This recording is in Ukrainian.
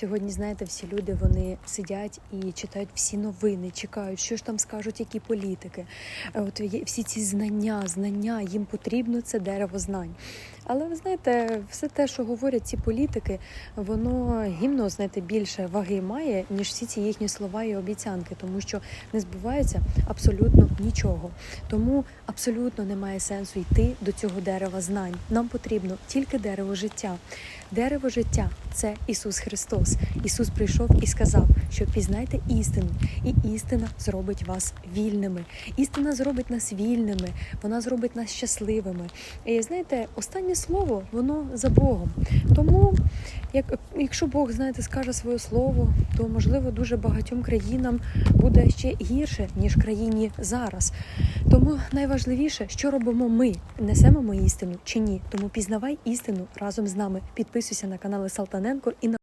Сьогодні, знаєте, всі люди вони сидять і читають всі новини, чекають, що ж там скажуть, які політики. Е, От всі ці знання, знання, їм потрібно це дерево знань. Але ви знаєте, все те, що говорять ці політики, воно гімно, знаєте, більше ваги має, ніж всі ці їхні слова і обіцянки, тому що не збувається абсолютно нічого. Тому абсолютно немає сенсу йти до цього дерева знань. Нам потрібно тільки дерево життя. Дерево життя це Ісус Христос. Ісус прийшов і сказав, що пізнайте істину, і істина зробить вас вільними. Істина зробить нас вільними, вона зробить нас щасливими. І знаєте, останнє слово воно за Богом. Тому, як, якщо Бог, знаєте, скаже своє слово, то можливо дуже багатьом країнам буде ще гірше, ніж країні зараз. Тому найважливіше, що робимо ми, несемо ми істину чи ні. Тому пізнавай істину разом з нами. Підписуйся на канали Салтаненко і на